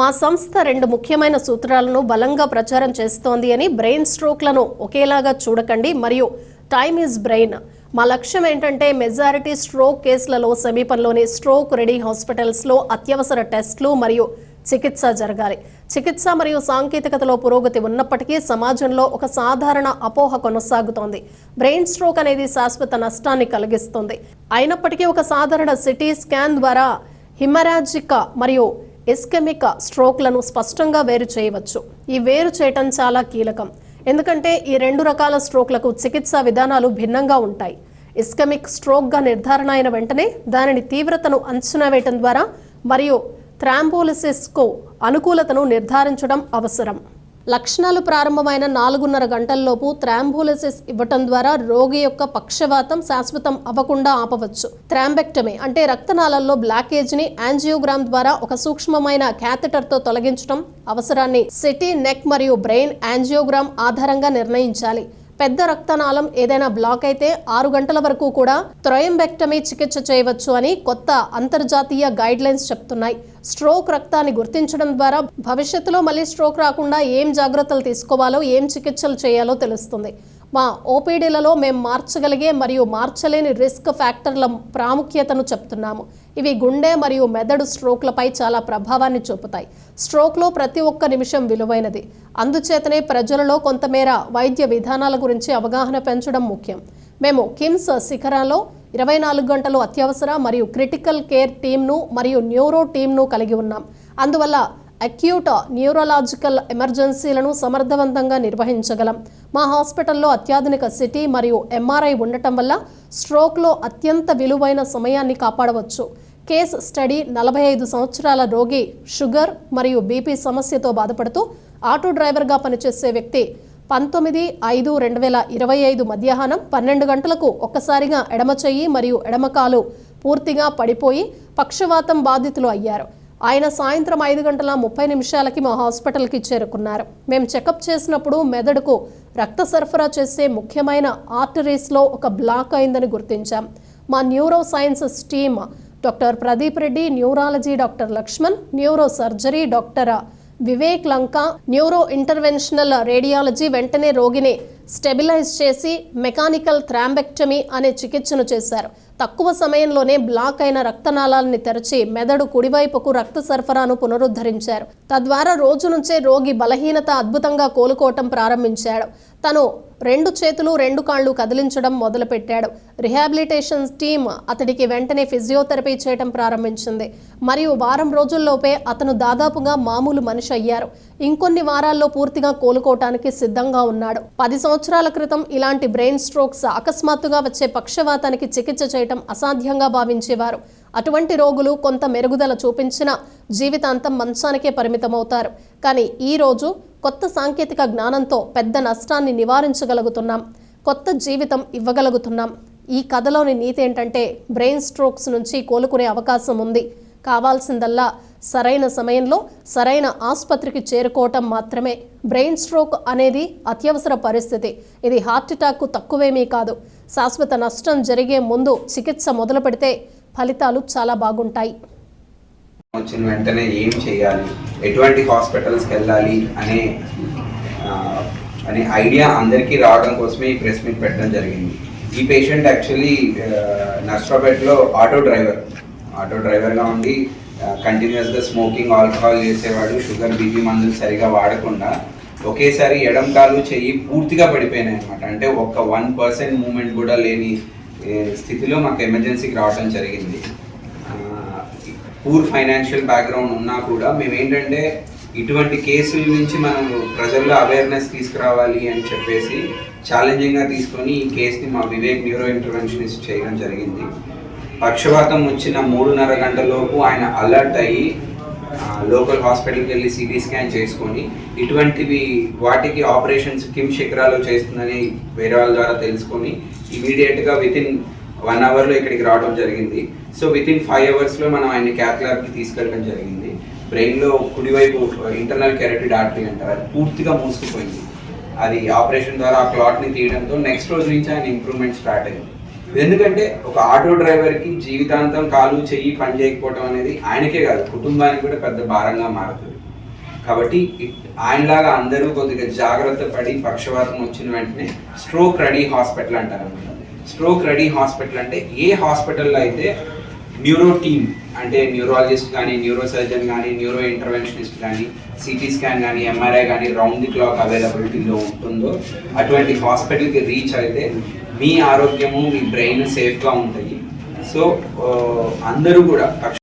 మా సంస్థ రెండు ముఖ్యమైన సూత్రాలను బలంగా ప్రచారం చేస్తోంది అని బ్రెయిన్ స్ట్రోక్లను ఒకేలాగా చూడకండి మరియు టైమ్ ఈజ్ బ్రెయిన్. మా లక్ష్యం ఏంటంటే మెజారిటీ స్ట్రోక్ కేసులలో సమీపంలోని స్ట్రోక్ రెడీ హాస్పిటల్స్లో అత్యవసర టెస్ట్లు మరియు చికిత్స జరగాలి. చికిత్స మరియు సాంకేతికతలో పురోగతి ఉన్నప్పటికీ సమాజంలో ఒక సాధారణ అపోహ కొనసాగుతోంది. బ్రెయిన్ స్ట్రోక్ అనేది శాశ్వత నష్టాన్ని కలిగిస్తుంది. అయినప్పటికీ ఒక సాధారణ సిటీ స్కాన్ ద్వారా హిమరాజిక మరియు ఇస్కెమిక్ స్ట్రోక్లను స్పష్టంగా వేరు చేయవచ్చు. ఈ వేరు చేయటం చాలా కీలకం. ఎందుకంటే ఈ రెండు రకాల స్ట్రోక్లకు చికిత్సా విధానాలు భిన్నంగా ఉంటాయి. ఇస్కెమిక్ స్ట్రోక్గా నిర్ధారణ అయిన వెంటనే దానిని తీవ్రతను అంచనా వేయటం ద్వారా మరియు థ్రాంబోలిసిస్కు అనుకూలతను నిర్ధారించడం అవసరం. లక్షణాలు ప్రారంభమైన నాలుగున్నర గంటల్లోపు థ్రాంబోలిసిస్ ఇవ్వటం ద్వారా రోగి యొక్క పక్షవాతం శాశ్వతం అవ్వకుండా ఆపవచ్చు. థ్రాంబెక్టమీ అంటే రక్తనాళాల్లో బ్లాకేజ్ని యాంజియోగ్రామ్ ద్వారా ఒక సూక్ష్మమైన క్యాథెటర్తో తొలగించడం అవసరాన్ని సిటీ నెక్ మరియు బ్రెయిన్ యాంజియోగ్రామ్ ఆధారంగా నిర్ణయించాలి. పెద్ద రక్తనాళం ఏదైనా బ్లాక్ అయితే ఆరు గంటల వరకు కూడా త్రయంబెక్టమీ చికిత్స చేయవచ్చు అని కొత్త అంతర్జాతీయ గైడ్ లైన్స్ చెప్తున్నాయి. స్ట్రోక్ రక్తాన్ని గుర్తించడం ద్వారా భవిష్యత్తులో మళ్ళీ స్ట్రోక్ రాకుండా ఏం జాగ్రత్తలు తీసుకోవాలో ఏం చికిత్సలు చేయాలో తెలుస్తుంది. మా ఓపీడీలలో మేము మార్చగలిగే మరియు మార్చలేని రిస్క్ ఫ్యాక్టర్ల ప్రాముఖ్యతను చెప్తున్నాము. ఇవి గుండె మరియు మెదడు స్ట్రోక్లపై చాలా ప్రభావాన్ని చూపుతాయి. స్ట్రోక్లో ప్రతి ఒక్క నిమిషం విలువైనది. అందుచేతనే ప్రజలలో కొంతమేర వైద్య విధానాల గురించి అవగాహన పెంచడం ముఖ్యం. మేము కిమ్స్ శిఖరాలో ఇరవై నాలుగు గంటలు అత్యవసర మరియు క్రిటికల్ కేర్ టీమ్ను మరియు న్యూరో టీమ్ను కలిగి ఉన్నాం. అందువల్ల అక్యూట్ న్యూరలాజికల్ ఎమర్జెన్సీలను సమర్థవంతంగా నిర్వహించగలం. మా హాస్పిటల్లో అత్యాధునిక సిటీ మరియు ఎంఆర్ఐ ఉండటం వల్ల స్ట్రోక్లో అత్యంత విలువైన సమయాన్ని కాపాడవచ్చు. కేస్ స్టడీ నలభై ఐదు సంవత్సరాల రోగి షుగర్ మరియు బీపీ సమస్యతో బాధపడుతూ ఆటో డ్రైవర్గా పనిచేసే వ్యక్తి పంతొమ్మిది ఐదు రెండు వేల ఇరవై ఐదు మధ్యాహ్నం పన్నెండు గంటలకు ఒక్కసారిగా ఎడమ చెయ్యి మరియు ఎడమకాలు పూర్తిగా పడిపోయి పక్షవాతం బాధితులు అయ్యారు. ఆయన సాయంత్రం ఐదు గంటల ముప్పై నిమిషాలకి మా హాస్పిటల్కి చేరుకున్నారు. మేము చెకప్ చేసినప్పుడు మెదడుకు రక్త సరఫరా చేసే ముఖ్యమైన ఆర్టరీస్లో ఒక బ్లాక్ అయిందని గుర్తించాం. మా neuro sciences team doctor Pradeep Reddy neurology doctor Lakshman neuro surgery doctor Vivek Lanka neuro interventional radiology వెంటనే రోగిని స్టెబిలైజ్ చేసి మెకానికల్ థ్రాంబెక్టమీ అనే చికిత్సను చేశారు. తక్కువ సమయంలోనే బ్లాక్ అయిన రక్తనాళాలని తెరచి మెదడు కుడివైపుకు రక్త సరఫరాను పునరుద్ధరించారు. తద్వారా రోజు నుంచే రోగి బలహీనత అద్భుతంగా కోలుకోవటం ప్రారంభించాడు. తను రెండు చేతులు రెండు కాళ్ళు కదిలించడం మొదలుపెట్టాడు. రిహాబిలిటేషన్ టీమ్ అతడికి వెంటనే ఫిజియోథెరపీ చేయడం ప్రారంభించింది. మరియు వారం రోజుల్లోపే అతను దాదాపుగా మామూలు మనిషి అయ్యారు. ఇంకొన్ని వారాల్లో పూర్తిగా కోలుకోవటానికి సిద్ధంగా ఉన్నాడు. పది సంవత్సరాల క్రితం ఇలాంటి బ్రెయిన్ స్ట్రోక్స్ అకస్మాత్తుగా వచ్చే పక్షవాతానికి చికిత్స చేయటం అసాధ్యంగా భావించేవారు. అటువంటి రోగులు కొంత మెరుగుదల చూపించిన జీవితాంతం మంచానికే పరిమితమవుతారు. కానీ ఈ రోజు కొత్త సాంకేతిక జ్ఞానంతో పెద్ద నష్టాన్ని నివారించగలుగుతున్నాం. కొత్త జీవితం ఇవ్వగలుగుతున్నాం. ఈ కథలోని నీతి ఏంటంటే బ్రెయిన్ స్ట్రోక్స్ నుంచి కోలుకునే అవకాశం ఉంది. కావాల్సిందల్లా సరైన సమయంలో సరైన ఆసుపత్రికి చేరుకోవటం మాత్రమే. బ్రెయిన్ స్ట్రోక్ అనేది అత్యవసర పరిస్థితి. ఇది హార్ట్అటాక్ తక్కువేమీ కాదు. శాశ్వత నష్టం జరిగే ముందు చికిత్స మొదలు పెడితే ఫలితాలు చాలా బాగుంటాయి. వచ్చిన వెంటనే ఏం చేయాలి? ఎటువంటి హాస్పిటల్స్కి వెళ్ళాలి? అనే అనే ఐడియా అందరికీ రావడం కోసమే ఈ ప్రెస్ మీట్ పెట్టడం జరిగింది. ఈ పేషెంట్ యాక్చువల్లీ నర్సరాపేటలో ఆటో డ్రైవర్. ఆటో డ్రైవర్గా ఉండి కంటిన్యూస్గా స్మోకింగ్ ఆల్కహాల్ చేసేవాడు షుగర్ బీపీ మందులు సరిగా వాడకుండా ఒకేసారి ఎడం కాలు చెయ్యి పూర్తిగా పడిపోయినాయి అనమాట అంటే ఒక్క వన్ పర్సెంట్ మూమెంట్ కూడా లేని స్థితిలో మాకు ఎమర్జెన్సీకి రావడం జరిగింది. పూర్ ఫైనాన్షియల్ బ్యాక్గ్రౌండ్ ఉన్నా కూడా మేము ఏంటంటే ఇటువంటి కేసుల నుంచి మనం ప్రజల్లో అవేర్నెస్ తీసుకురావాలి అని చెప్పేసి ఛాలెంజింగ్గా తీసుకొని ఈ కేసుని మా వివేక్ న్యూరో ఇంటర్వెన్షనిస్ట్ చేయడం జరిగింది. పక్షవాతం వచ్చిన మూడున్నర గంటలోపు ఆయన అలర్ట్ అయ్యి లోకల్ హాస్పిటల్కి వెళ్ళి సిటీ స్కాన్ చేసుకొని ఇటువంటివి వాటికి ఆపరేషన్స్ కిమ్ శిఖరాలు చేస్తుందని వేరే వాళ్ళ ద్వారా తెలుసుకొని ఇమీడియట్గా విత్ ఇన్ వన్ అవర్లో ఇక్కడికి రావడం జరిగింది. సో విత్ ఇన్ ఫైవ్ అవర్స్లో మనం ఆయన క్యాత్ ల్యాబ్కి తీసుకెళ్ళడం జరిగింది. బ్రెయిన్లో కుడివైపు ఇంటర్నల్ కెరటిడ్ ఆర్టరీ అంటారు. అది పూర్తిగా మూసుకుపోయింది. అది ఆపరేషన్ ద్వారా ఆ క్లాట్ని తీయడంతో నెక్స్ట్ రోజు నుంచి ఆయన ఇంప్రూవ్మెంట్ స్టార్ట్ అయింది. ఎందుకంటే ఒక ఆటో డ్రైవర్కి జీవితాంతం కాలు చెయ్యి పని చేయకపోవడం అనేది ఆయనకే కాదు కుటుంబానికి కూడా పెద్ద భారంగా మారుతుంది. కాబట్టి ఆయనలాగా అందరూ కొద్దిగా జాగ్రత్త పడి పక్షవాతం వచ్చిన వెంటనే స్ట్రోక్ రెడీ హాస్పిటల్ అంటారు అనమాట. స్ట్రోక్ రెడీ హాస్పిటల్ అంటే ఏ హాస్పిటల్లో అయితే న్యూరో టీమ్ అంటే న్యూరాలజిస్ట్ కానీ న్యూరో సర్జన్ కానీ న్యూరో ఇంటర్వెన్షనిస్ట్ కానీ సిటీ స్కాన్ కానీ ఎంఆర్ఐ కానీ రౌండ్ ది క్లాక్ అవైలబిలిటీలో ఉంటుందో అటువంటి హాస్పిటల్కి రీచ్ అయితే మీ ఆరోగ్యము మీ బ్రెయిన్ సేఫ్గా ఉంటాయి. సో అందరూ కూడా